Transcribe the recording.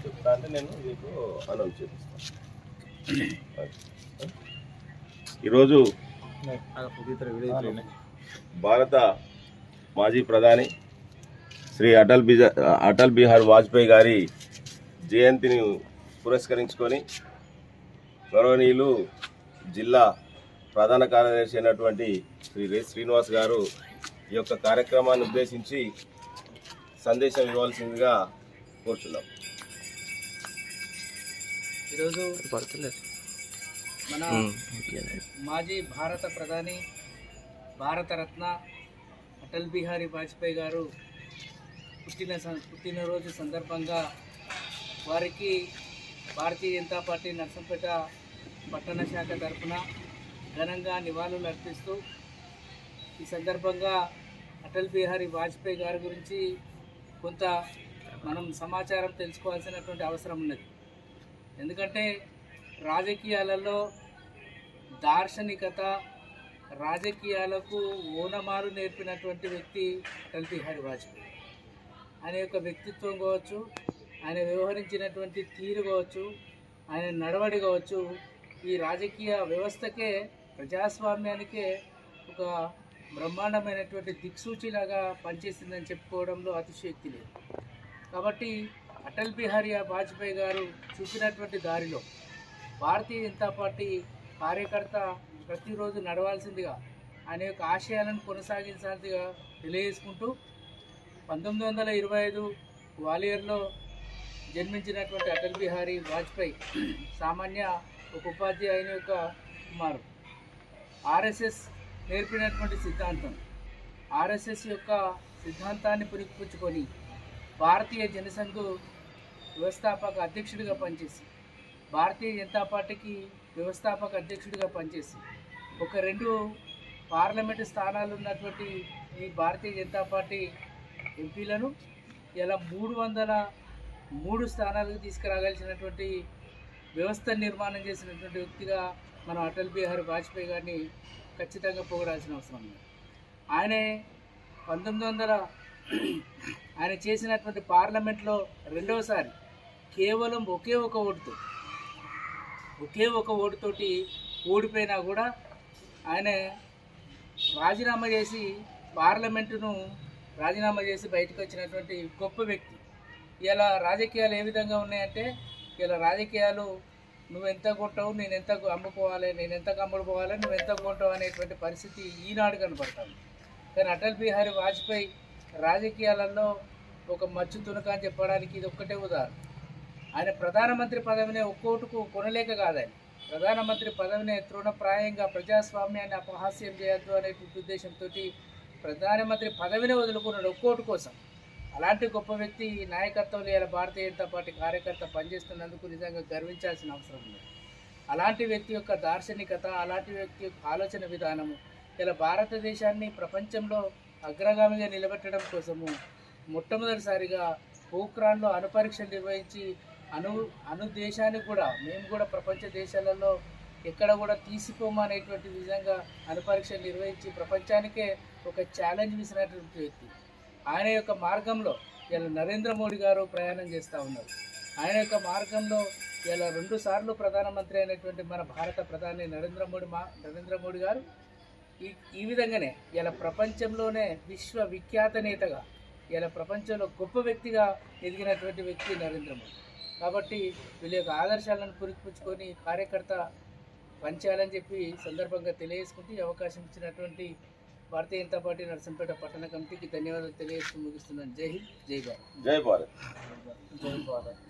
చెప్తా అంటే నేను మీకు అనౌన్స్ చేపిస్తాను. ఈరోజు భారత మాజీ ప్రధాని శ్రీ అటల్ బిజ అటల్ బిహార్ వాజ్పేయి గారి జయంతిని పురస్కరించుకొని గౌరవనీయులు జిల్లా ప్రధాన కార్యదర్శి అయినటువంటి శ్రీ రే శ్రీనివాస్ గారు ఈ యొక్క కార్యక్రమాన్ని ఉద్దేశించి సందేశం ఇవ్వాల్సిందిగా కోరుతున్నాం ఈరోజు మన మాజీ భారత ప్రధాని భారతరత్న అటల్ బిహారీ వాజ్పేయి గారు పుట్టిన సం- పుట్టినరోజు సందర్భంగా వారికి భారతీయ జనతా పార్టీ నర్సంపేట పట్టణ శాఖ తరఫున ఘనంగా నివాళులు అర్పిస్తూ ఈ సందర్భంగా అటల్ బిహారీ వాజ్పేయి గారి గురించి కొంత మనం సమాచారం తెలుసుకోవాల్సినటువంటి అవసరం ఉన్నది. ఎందుకంటే రాజకీయాలలో దార్శనికత రాజకీయాలకు ఓనమారు నేర్పినటువంటి వ్యక్తి అటల్ బిహారీ వాజ్పేయి. ఆయన యొక్క వ్యక్తిత్వం కావచ్చు ఆయన వ్యవహరించినటువంటి తీరు కావచ్చు ఆయన నడవడి కావచ్చు ఈ రాజకీయ వ్యవస్థకే ప్రజాస్వామ్యానికే ఒక బ్రహ్మాండమైనటువంటి దిక్సూచిలాగా పనిచేసిందని చెప్పుకోవడంలో అతిశయోక్తి లేదు. కాబట్టి అటల్ బిహారీ వాజ్పేయి గారు చూపినటువంటి దారిలో భారతీయ జనతా పార్టీ కార్యకర్త ప్రతిరోజు నడవాల్సిందిగా ఆయన యొక్క ఆశయాలను కొనసాగించాల్సిందిగా తెలియజేసుకుంటూ పంతొమ్మిది వందల ఇరవై ఐదు గ్వాలియర్లో జన్మించినటువంటి అటల్ బిహారీ వాజ్పేయి సామాన్య ఒక ఉపాధ్యాయుని యొక్క కుమారు ఆర్ఎస్ఎస్ నేర్పినటువంటి సిద్ధాంతం. ఆర్ఎస్ఎస్ యొక్క సిద్ధాంతాన్ని పురిపుచ్చుకొని భారతీయ జనసంఘ వ్యవస్థాపక అధ్యక్షుడిగా పనిచేసి భారతీయ జనతా పార్టీకి వ్యవస్థాపక అధ్యక్షుడిగా పనిచేసి ఒక రెండు పార్లమెంటు స్థానాలు ఉన్నటువంటి ఈ భారతీయ జనతా పార్టీ ఎంపీలను ఇలా మూడు వందల మూడు స్థానాలకు తీసుకురాగలిసినటువంటి వ్యవస్థ నిర్మాణం చేసినటువంటి వ్యక్తిగా మనం అటల్ బిహారీ వాజ్పేయి గారిని ఖచ్చితంగా పొగడాల్సిన అవసరం ఉంది ఆయనే పంతొమ్మిది వందల ఆయన చేసినటువంటి పార్లమెంట్లో రెండవసారి కేవలం ఒకే ఒక ఓటుతో ఒకే ఒక ఓటుతోటి ఓడిపోయినా కూడా ఆయన రాజీనామా చేసి పార్లమెంటును రాజీనామా చేసి బయటకు వచ్చినటువంటి గొప్ప వ్యక్తి. ఇలా రాజకీయాలు ఏ విధంగా ఉన్నాయంటే ఇలా రాజకీయాలు నువ్వు ఎంత కొంటావు నేను ఎంత అమ్ముకోవాలి నేను ఎంత అమ్ముడుకోవాలి నువ్వు ఎంత కొంటావు అనేటువంటి పరిస్థితి ఈనాడు కనపడతాను కానీ అటల్ బిహారీ వాజ్పేయి రాజకీయాలలో ఒక మచ్చు తునక అని చెప్పడానికి ఇది ఒక్కటే ఉదాహరణ. ఆయన ప్రధానమంత్రి పదవిని ఒక్కోటుకు కొనలేక కాదని ప్రధానమంత్రి పదవిని తృణప్రాయంగా ప్రజాస్వామ్యాన్ని అపహాస్యం చేయొద్దు అనే ఉద్దేశంతో ప్రధానమంత్రి పదవిని వదులుకున్నాడు ఒక్కోటు కోసం. అలాంటి గొప్ప వ్యక్తి నాయకత్వంలో ఇలా భారతీయ జనతా పార్టీ కార్యకర్త పనిచేస్తున్నందుకు నిజంగా గర్వించాల్సిన అవసరం ఉంది. అలాంటి వ్యక్తి యొక్క దార్శనికత అలాంటి వ్యక్తి యొక్క ఆలోచన విధానము ఇలా భారతదేశాన్ని ప్రపంచంలో అగ్రగామిగా నిలబెట్టడం కోసము మొట్టమొదటిసారిగా పోఖ్రాన్లో అణుపరీక్షలు నిర్వహించి అను అను దేశానికి కూడా మేము కూడా ప్రపంచ దేశాలలో ఎక్కడ కూడా తీసుకోమనేటువంటి విధంగా అనుపరీక్ష నిర్వహించి ప్రపంచానికే ఒక ఛాలెంజ్ విసినటువంటి వ్యక్తి. ఆయన యొక్క మార్గంలో ఇలా నరేంద్ర మోడీ గారు ప్రయాణం చేస్తూ ఉన్నారు. ఆయన యొక్క మార్గంలో ఇలా రెండు సార్లు ప్రధానమంత్రి అయినటువంటి మన భారత ప్రధాని నరేంద్ర మోడీ మా నరేంద్ర మోడీ గారు ఈ ఈ విధంగానే ఇలా ప్రపంచంలోనే విశ్వ విఖ్యాత నేతగా ఇలా ప్రపంచంలో గొప్ప వ్యక్తిగా ఎదిగినటువంటి వ్యక్తి నరేంద్ర మోడీ. కాబట్టి వీళ్ళ యొక్క ఆదర్శాలను పురిపుచ్చుకొని కార్యకర్త పనిచేయాలని చెప్పి సందర్భంగా తెలియజేసుకుంటూ అవకాశం ఇచ్చినటువంటి భారతీయ జనతా పార్టీ నరసింపేట పట్టణ కమిటీకి ధన్యవాదాలు తెలియజేస్తూ ముగిస్తున్నాను. జై హింద్ జై భారత్. జై భారత్. జై భారత్.